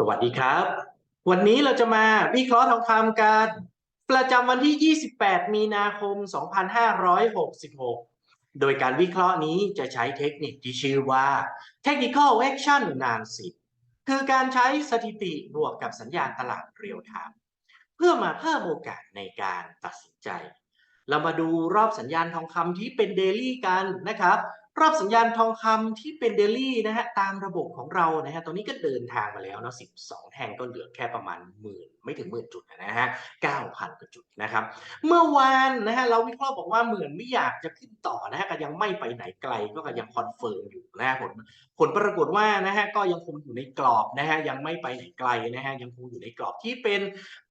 สวัสดีครับ วันนี้เราจะมาวิเคราะห์ทองคำกันประจำวันที่ 28 มีนาคม 2566 โดยการวิเคราะห์นี้จะใช้เทคนิคที่ชื่อว่า technical action นานสิคือการใช้สถิติบวกกับสัญญาณตลาดเรียลไทม์เพื่อมาเพิ่มโอกาสในการตัดสินใจ เรามาดูรอบสัญญาณทองคำที่เป็นเดลี่กันนะครับ รอบสัญญาณทองคำที่เป็นเดลี่นะฮะตามระบบของเรานะฮะตอนนี้ก็เดินทางมาแล้วเนาะ12แท่งก็เหลือแค่ประมาณหมื่นไม่ถึงหมื่นจุดนะฮะ9,000กว่าจุดนะครับ เมื่อวานนะฮะเราวิเคราะห์บอกว่าเหมือนไม่อยากจะขึ้นต่อนะฮะก็ยังไม่ไปไหนไกลก็ยังคอนเฟิร์มอยู่นะฮะผลผลปรากฏว่านะฮะก็ยังคงอยู่ในกรอบนะฮะยังไม่ไปไหนไกลนะฮะยังคงอยู่ในกรอบที่เป็น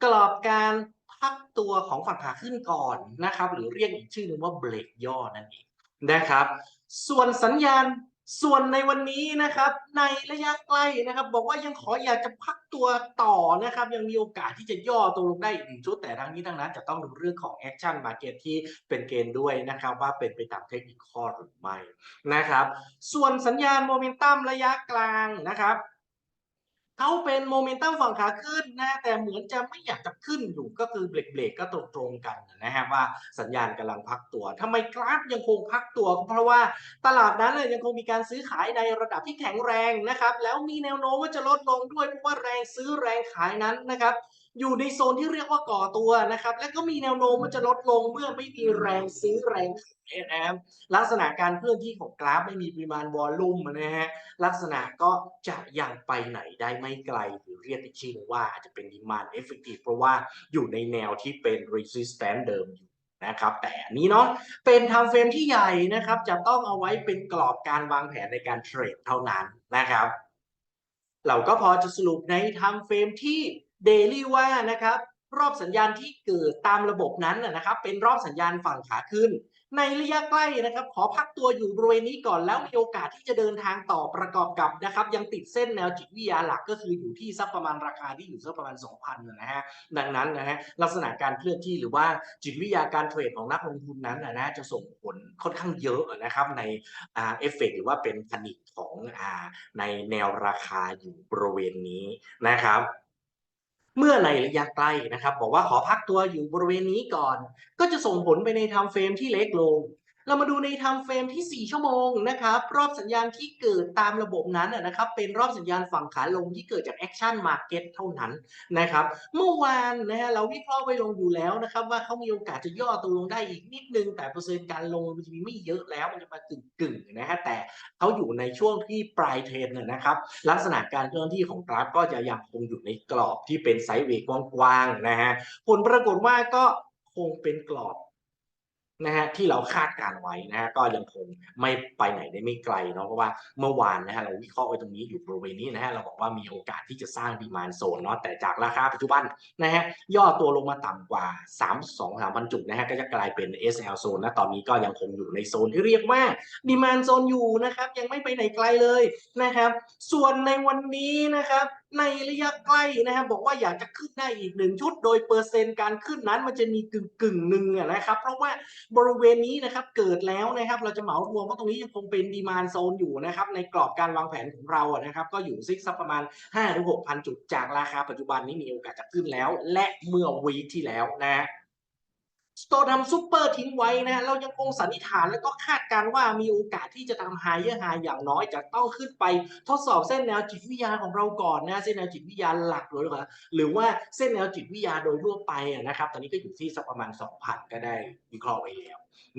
กรอบการพักตัวของฝั่งขาขึ้นก่อนนะครับหรือเรียกอีกชื่อหนึงว่าเบรกย่อนั่นเองนะครับ ส่วนสัญญาณส่วนในวันนี้นะครับ ในระยะใกล้นะครับ บอกว่ายังขออยากจะพักตัวต่อนะครับ ยังมีโอกาสที่จะย่อตัวลงได้อีกหนึ่งชุดแต่ทั้งนี้ทั้งนั้นจะต้องดูเรื่องของแอคชั่นมาเก็ตที่เป็นเกณฑ์ด้วยนะครับ ว่าเป็นไปตามเทคนิคข้อหรือไม่นะครับ ส่วนสัญญาณโมเมนตัมระยะกลางนะครับ เขาเป็นโมเมนตัมฝั่งขาขึ้นนะแต่เหมือนจะไม่อยากจะขึ้นอยู่ก็คือเบรกเบรกก็ตรงๆกันนะฮะว่าสัญญาณกำลังพักตัวทำไมกราฟยังคงพักตัว เพราะว่าตลาดนั้นเลยยังคงมีการซื้อขายในระดับที่แข็งแรงนะครับแล้วมีแนวโน้มว่าจะลดลงด้วยเพราะว่าแรงซื้อแรงขายนั้นนะครับ อยู่ในโซนที่เรียกว่าก่อตัวนะครับ และก็มีแนวโน้มว่าจะลดลงเมื่อไม่มีแรงซื้อแรงขายนะครับลักษณะการเคลื่อนที่ของกราฟไม่มีปริมาณวอลลุ่มนะฮะลักษณะก็จะยังไปไหนได้ไม่ไกลหรือเรียกอีกชื่อหนึ่งว่าอาจจะเป็น demand effective เพราะว่าอยู่ในแนวที่เป็น resistance เดิมอยู่นะครับแต่อันนี้เนาะเป็น time frame ที่ใหญ่นะครับ จะต้องเอาไว้เป็นกรอบการวางแผนในการเทรดเท่านั้นนะครับ เราก็พอจะสรุปใน time frame ที่ daily ว่านะครับรอบสัญญาณที่เกิดตามระบบนั้นนะครับเป็นรอบสัญญาณฝั่งขาขึ้น ในระยะใกล้นะครับ ขอพักตัวอยู่บริเวณนี้ก่อนแล้วมีโอกาสที่จะเดินทางต่อประกอบกับนะครับ ยังติดเส้นแนวจิตวิทยาหลักก็คืออยู่ที่สักประมาณราคาที่อยู่สักประมาณ 2,000นะฮะดังนั้นนะฮะลักษณะการเคลื่อนที่หรือว่าจิตวิทยาการเทรดของนักลงทุนนั้นนะจะส่งผลค่อนข้างเยอะนะครับในเอฟเฟกหรือว่าเป็นผนิตของอในแนวราคาอยู่บริเวณนี้นะครับ เมื่อในระยะใกล้นะครับ บอกว่าขอพักตัวอยู่บริเวณนี้ก่อน ก็จะส่งผลไปในทำเฟรมที่เล็กลง เรามาดูในไทม์เฟรมที่ 4 ชั่วโมงนะครับรอบสัญญาณที่เกิดตามระบบนั้นนะครับเป็นรอบสัญญาณฝั่งขาลงที่เกิดจากแอคชั่นมาร์เก็ตเท่านั้นนะครับเมื่อวานนะฮะเราวิเคราะห์ไว้ลงอยู่แล้วนะครับว่าเขามีโอกาสจะย่อตัวลงได้อีกนิดนึง แต่เปอร์เซ็นต์การลงมันจะมีไม่เยอะแล้วมันจะมากึ่งกึ่งนะฮะแต่เขาอยู่ในช่วงที่ปลายเทรนเนี่ยนะครับลักษณะการเคลื่อนที่ของกราฟก็จะยังคงอยู่ในกรอบที่เป็นไซด์เวย์กว้างๆนะฮะผลปรากฏว่าก็คงเป็นกรอบ นะฮะที่เราคาดการไว้นะฮะก็ยังคงไม่ไปไหนได้ไม่ไกลเนาะเพราะว่าเมื่อวานนะฮะเราวิเคราะห์ไว้ตรงนี้อยู่บริเวณนี้นะฮะเราบอกว่ามีโอกาสที่จะสร้างดีมานโซนเนาะแต่จากราคาปัจจุบันนะฮะย่อตัวลงมาต่ำกว่า 3 2 3พันจุดนะฮะก็จะกลายเป็น SL โซนนะตอนนี้ก็ยังคงอยู่ในโซนที่เรียกว่าดีมานโซนอยู่นะครับยังไม่ไปไหนไกลเลยนะครับส่วนในวันนี้นะครับในระยะใกล้นะครับบอกว่าอยากจะขึ้นได้อีกหนึ่งชุด โดยเปอร์เซ็นต์การขึ้นนั้นมันจะมีกึ่งกึ่งหนึ่งนะครับ เพราะว่าบริเวณนี้นะครับเกิดแล้วนะครับ เราจะเหมารวมว่าตรงนี้ยังคงเป็นดีมานโซนอยู่นะครับในกรอบการวางแผนของเราอะนะครับ ก็อยู่ซิกซักประมาณ5ถึงหกพันจุดจากราคาปัจจุบันนี้มีโอกาสจะขึ้นแล้ว และเมื่อวีคที่แล้วนะ สโตทำซูเปอร์ทิ้งไว้นะฮะเรายังคงสันนิษฐานและก็คาดการณ์ว่ามีโอกาสที่จะทำไฮเยอร์ไฮอย่างน้อยจะต้องขึ้นไปทดสอบเส้นแนวจิตวิทยาของเราก่อนนะเส้นแนวจิตวิทยาหลักเลยนะหรือว่าเส้นแนวจิตวิทยาโดยทั่วไปนะครับ ตอนนี้ก็อยู่ที่สักประมาณ 2,000 ก็ได้วิเคราะห์ไว้แล้ว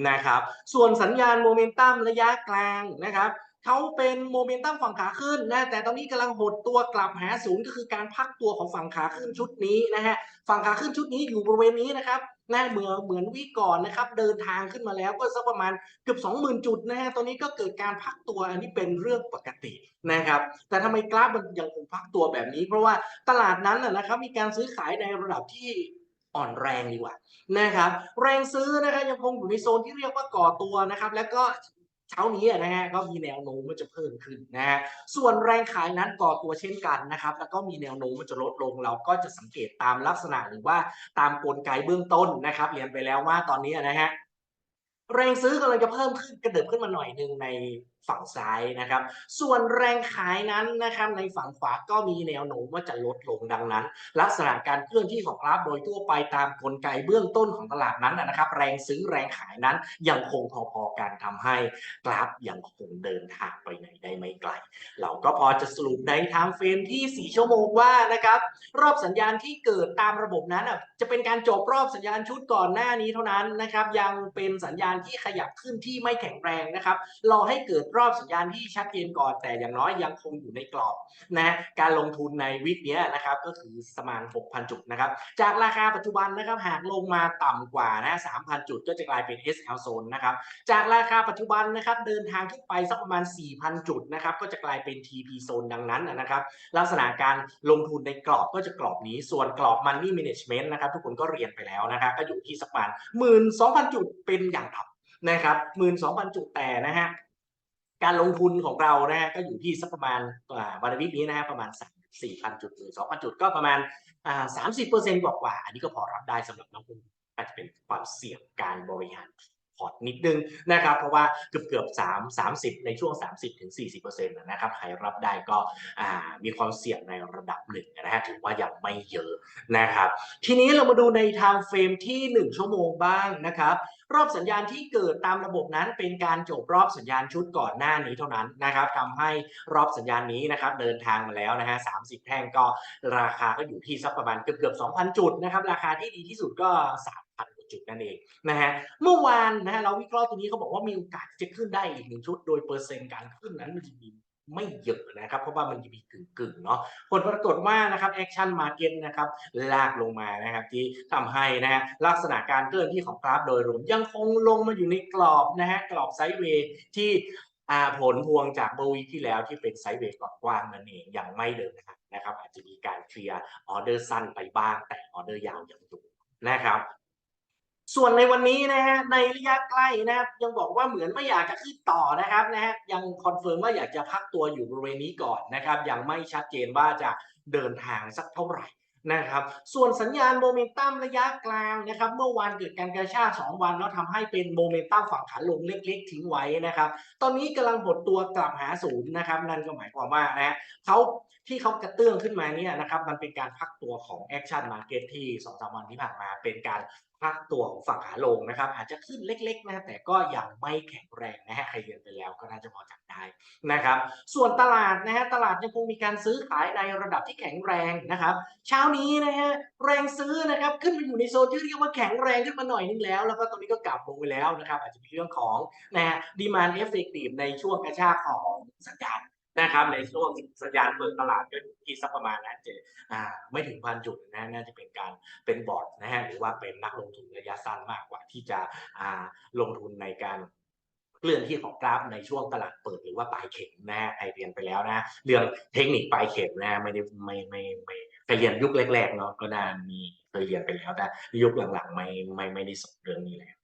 นะครับ ส่วนสัญญาณโมเมนตัมระยะกลางนะครับ เขาเป็นโมเมนตัมฝั่งขาขึ้นนะแต่ตอนนี้กำลังหดตัวกลับหาศูนย์ก็คือการพักตัวของฝั่งขาขึ้นชุดนี้นะฮะฝั่งขาขึ้นชุดนี้อยู่บริเวณนี้นะครับนะเหมือนเหมือนวิก่อนนะครับ เดินทางขึ้นมาแล้วก็สักประมาณเกือบ20,000 จุดนะฮะตอนนี้ก็เกิดการพักตัวอันนี้เป็นเรื่องปกตินะครับ แต่ทำไมกราฟมันยังคงพักตัวแบบนี้ เพราะว่าตลาดนั้นนะนะครับมีการซื้อขายในระดับที่อ่อนแรงดีกว่านะครับ แรงซื้อนะครับยังคงอยู่ในโซนที่เรียกว่าก่อตัวนะครับ แล้วก็ เช้านี้นะฮะก็มีแนวโน้มว่าจะเพิ่มขึ้นนะฮะส่วนแรงขายนั้นก่อตัวเช่นกันนะครับ แล้วก็มีแนวโน้มมันจะลดลง เราก็จะสังเกตตามลักษณะหรือว่าตามกลไกเบื้องต้นนะครับเรียนไปแล้วว่าตอนนี้นะฮะแรงซื้อกำลังจะเพิ่มขึ้นกระเดิบขึ้นมาหน่อยหนึ่งใน ฝั่งซ้ายนะครับ ส่วนแรงขายนั้นนะครับในฝั่งขวาก็มีแนวโน้มว่าจะลดลงดังนั้น ลักษณะการเคลื่อนที่ของกราฟโดยทั่วไปตามกลไกเบื้องต้นของตลาดนั้นนะครับ แรงซื้อแรงขายนั้นยังคงพอๆกันทำให้กราฟยังคงเดินทางไปไหนได้ไม่ไกล เราก็พอจะสรุปในไทม์เฟรมที่ 4 ชั่วโมงว่านะครับรอบสัญญาณที่เกิดตามระบบนั้นจะเป็นการจบรอบสัญญาณชุดก่อนหน้านี้เท่านั้นนะครับยังเป็นสัญญาณที่ขยับขึ้นที่ไม่แข็งแรงนะครับรอให้เกิดรรอบสัญญาณที่ชัดเจนก่อน แต่อย่างน้อยยังคงอยู่ในกรอบนะการลงทุนในวิกเนี้ยนะครับก็คือประมาณ 6,000 จุดนะครับจากราคาปัจจุบันนะครับหากลงมาต่ำกว่านะ3,000 จุดก็จะกลายเป็น SL zone นะครับจากราคาปัจจุบันนะครับเดินทางขึ้นไปสักประมาณ 4,000 จุดนะครับก็จะกลายเป็น TP zone ดังนั้นนะครับลักษณะการลงทุนในกรอบก็จะกรอบนี้ส่วนกรอบ Money Management นะครับทุกคนก็เรียนไปแล้วนะครับก็อยู่ที่สักประมาณ12,000 จุดเป็นอย่างต่ำนะครับ12,000 จุดแต่นะฮะ การลงทุนของเรานะฮะก็อยู่ที่สักประมาณวันอาทิตย์นี้นะฮะประมาณ4,000 จุดหรือ2,000 จุดก็ประมาณ 30%กว่าๆอันนี้ก็พอรับได้สำหรับนักลงทุนอาจจะเป็นความเสี่ยงการบริหารพอร์ตนิดนึงนะครับ เพราะว่าเกือบเกือบสามสามสิบในช่วง 30ถึง40เปอร์เซ็นะครับใครรับได้ก็มีความเสี่ยงในระดับหนึ่งนะฮะถือว่ายังไม่เยอะนะครับ ทีนี้เรามาดูใน time frame ที่ 1 ชั่วโมงบ้างนะครับ รอบสัญญาณที่เกิดตามระบบนั้นเป็นการจบรอบสัญญาณชุดก่อนหน้านี้เท่านั้นนะครับทำให้รอบสัญญาณนี้นะครับเดินทางมาแล้วนะฮะ30แท่งก็ราคาก็อยู่ที่สักประมาณเกือบเกือบ2,000 จุดนะครับราคาที่ดีที่สุดก็3,000จุดนั่นเองนะฮะเมื่อวานนะฮะเราวิเคราะห์ตัวนี้เขาบอกว่ามีโอกาสจะขึ้นได้อีกหนึ่งชุด โดยเปอร์เซ็นต์การขึ้นนั้นมันจะมี ไม่เยอะนะครับ เพราะว่ามันจะมีกึ่งๆเนาะผลปรากฏว่านะครับแอคชั่นมาเก็ตนะครับลากลงมานะครับที่ทำให้นะฮะลักษณะการเคลื่อนที่ของกราฟโดยรวมยังคงลงมาอยู่ในกรอบนะฮะกรอบไซด์เวย์ที่อาผลพวงจากเมื่อวีที่แล้วที่เป็นไซด์เวย์กว้างนั่นเองยังไม่เดินนะครับอาจจะมีการเคลียร์ออเดอร์สั้นไปบ้างแต่ออเดอร์ยาวยังอยู่นะครับ ส่วนในวันนี้นะฮะในระยะใกล้นะครับยังบอกว่าเหมือนไม่อยากจะขึ้นต่อนะครับนะฮะยังคอนเฟิร์มว่าอยากจะพักตัวอยู่บริเวณนี้ก่อนนะครับยังไม่ชัดเจนว่าจะเดินทางสักเท่าไหร่นะครับส่วนสัญญาณโมเมนตัมระยะกลางนะครับเมื่อวานเกิดการกระชาก2วันแล้วทำให้เป็นโมเมนตัมฝั่งขาลงเล็กๆ ทิ้งไว้นะครับตอนนี้กำลังบดตัวกลับหาศูนย์นะครับนั่นก็หมายความว่านะฮะเขาที่เขากระเตื้องขึ้นมาเนี่ยนะครับมันเป็นการพักตัวของแอคชั่นมาเก็ตที่สองสามวันที่ผ่านมาเป็นการพักตัวของฝั่งขาลงนะครับ อาจจะขึ้นเล็กๆนะแต่ก็ยังไม่แข็งแรงนะฮะใครเรียนไปแล้วก็น่าจะพอจำได้นะครับ ส่วนตลาดนะฮะตลาดยังคงมีการซื้อขายในระดับที่แข็งแรงนะครับ เช้านี้นะฮะแรงซื้อนะครับขึ้นมาอยู่ในโซนที่เรียกว่าแข็งแรงขึ้นมาหน่อยนึงแล้ว แล้วก็ตอนนี้ก็กลับลงไปแล้วนะครับ อาจจะเป็นเรื่องของนะฮะดีมานเอฟเฟกตีฟในช่วงกระชากของสัญญาณ นะครับในช่วงสัญญาณเปิดตลาดก็ที่สักประมาณนะเจอ่าไม่ถึงพันจุดนะน่าจะเป็นการเป็นบอร์ดนะฮะหรือว่าเป็นนักลงทุนระยะสั้นมากกว่าที่จะอ่าลงทุนในการเคลื่อนที่ของกราฟในช่วงตลาดเปิดหรือว่าปลายเข็มนะฮะใครเรียนไปแล้วนะ เรื่องเทคนิคปลายเข็มนะไม่ได้ไม่ไม่ไม่เคยเรียนยุคแรกๆเนาะก็น่ามีเคยเรียนไปแล้วแต่ยุคหลังๆ ไม่ไม่ไม่ได้สอนเรื่องนี้แล้ว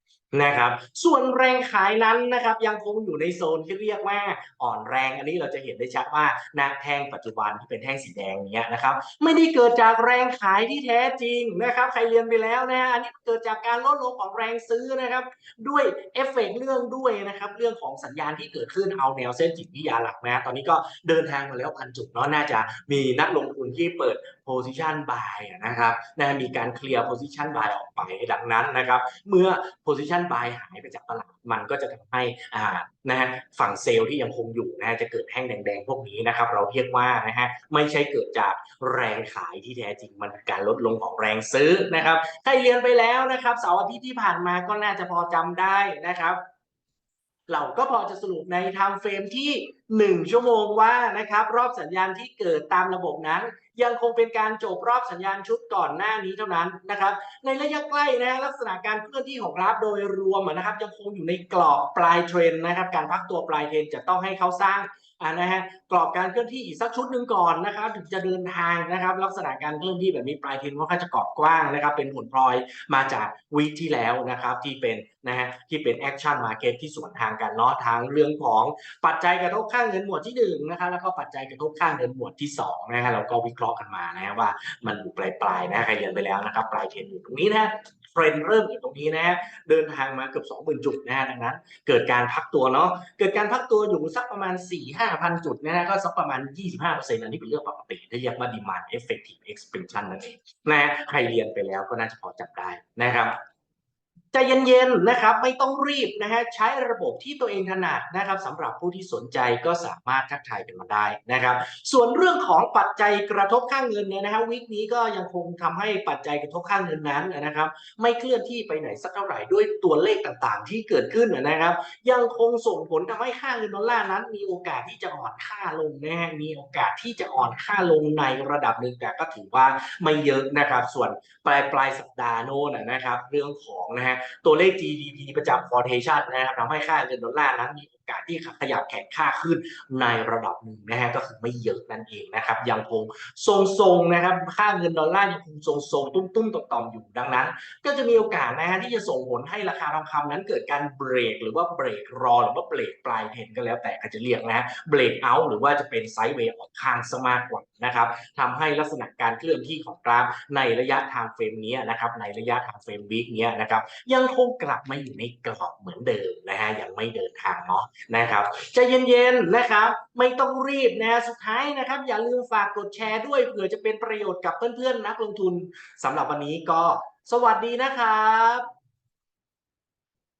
นะครับ ส่วนแรงขายนั้นนะครับยังคงอยู่ในโซนที่เรียกว่าอ่อนแรง อันนี้เราจะเห็นได้ชัดว่านะแท่งปัจจุบันที่เป็นแท่งสีแดงเนี้ยนะครับไม่ได้เกิดจากแรงขายที่แท้จริงนะครับใครเรียนไปแล้วนะอันนี้เกิดจากการลดลงของแรงซื้อนะครับด้วยเอฟเฟกต์เรื่องด้วยนะครับเรื่องของสัญญาณที่เกิดขึ้นเอาแนวเส้นจิตวิทยาหลักนะตอนนี้ก็เดินทางมาแล้วพันจุดเนาะน่าจะมีนักลงทุนที่เปิด position buy นะครับนะมีการเคลียร์ position buy ออกไปดังนั้นนะครับ เมื่อ position buy หายไปจากตลาดมันก็จะทำให้อ่านะฮะฝั่งเซลล์ที่ยังคงอยู่นะฮะจะเกิดแท่งแดงๆ พวกนี้นะครับเราเรียกว่านะฮะไม่ใช่เกิดจากแรงขายที่แท้จริงมันการลดลงของแรงซื้อนะครับใครเรียนไปแล้วนะครับเสาร์อาทิตย์ที่ผ่านมาก็น่าจะพอจำได้นะครับ เราก็พอจะสรุปในไทม์เฟรมที่ 1 ชั่วโมงว่านะครับรอบสัญญาณที่เกิดตามระบบนั้น ยังคงเป็นการจบรอบสัญญาณชุดก่อนหน้านี้เท่านั้นนะครับในระยะใกล้นะลักษณะการเคลื่อนที่ของกราฟโดยรวมนะครับยังคงอยู่ในกรอบปลายเทรนนะครับการพักตัวปลายเทรนจะต้องให้เขาสร้าง อ่านะฮะกรอบการเคลื่อนที่อีกสักชุดหนึ่งก่อนนะครับถึงจะเดินทางนะครับ ลักษณะการเคลื่อนที่แบบนี้ปลายเทนค่อนข้างจะกรอบกว้างนะครับ เป็นผลพลอยมาจากวีคที่แล้วนะครับที่เป็นนะฮะที่เป็นแอคชั่นมาเก็ตที่สวนทางกันเนาะทางเรื่องของปัจจัยกระทบข้างเงินหมวดที่หนึ่งนะครับแล้วก็ปัจจัยกระทบข้างเงินหมวดที่สองนะฮะเราก็วิเคราะห์กันมานะฮะว่ามันอยู่ปลายๆนะใครเรียนไปแล้วนะครับปลายเทนอยู่ตรงนี้นะ เทรนเริ่มอยู่ตรงนี้นะฮะเดินทางมาเกือบ20,000 จุดนะฮะดังนั้น เกิดการพักตัวเนาะเกิดการพักตัวอยู่สักประมาณ 4 5พันจุดนะฮะก็สักประมาณ 25%อันนี้เป็นเรื่องปกติที่เรียกว่า demand effective expansion นั่นเองนะฮะใครเรียนไปแล้วก็น่าจะพอจับได้นะครับ ใจเย็นๆนะครับไม่ต้องรีบนะฮะใช้ระบบที่ตัวเองถนัดนะครับสำหรับผู้ที่สนใจก็สามารถทักทายกันมาได้นะครับ ส่วนเรื่องของปัจจัยกระทบข้างเงินเนี่ยนะฮะวิกนี้ก็ยังคงทำให้ปัจจัยกระทบข้างเงินนั้นนะครับ ไม่เคลื่อนที่ไปไหนสักเท่าไหร่ด้วยตัวเลขต่างๆ ที่เกิดขึ้นนะครับ ยังคงส่งผลทำให้ค่าเงินดอลลาร์นั้น มีโอกาสที่จะอ่อนค่าลงนะฮะมีโอกาสที่จะอ่อนค่าลงในระดับหนึ่งแต่ก็ถือว่าไม่เยอะนะครับ ส่วนปลายปลายสัปดาห์โน้นนะครับ เรื่องของนะฮะตัวเลข GDP ประจำ quotation นะครับทำให้ค่าเงินดอลลาร์นั้นมีโอกาสที่ขยับแข็งค่าขึ้นในระดับหนึ่งนะฮะก็คือไม่เยอะนั่นเองนะครับยังคงทรงๆนะครับค่าเงินดอลลาร์ยังคงทรงๆตุ้มๆต่อมๆอยู่ดังนั้น ก็จะมีโอกาสนะฮะที่จะส่งผลให้ราคาทองคำนั้นเกิดการเบรก หรือว่าเบรกรอหรือว่าเบรกปลายเทนก็แล้วแต่ก็จะเรียกนะฮะเบรกเอาท์หรือว่าจะเป็นไซด์เวย์ออกข้างซะมากกว่านะครับทำให้ลักษณะการเคลื่อนที่ของกราฟในระยะทางเฟรมนี้นะครับในระยะทางเฟรมวีคนี้นะครับยังคงกลับมาอยู่ในกรอบเหมือนเดิมนะฮะยังไม่เดินทางเนาะนะครับใจเย็นๆนะครับไม่ต้องรีบนะฮะสุดท้ายนะครับ อย่าลืมฝากกดแชร์ด้วยเผื่อจะเป็นประโยชน์กับเพื่อนๆนักลงทุนสำหรับวันนี้ก็สวัสดีนะครับ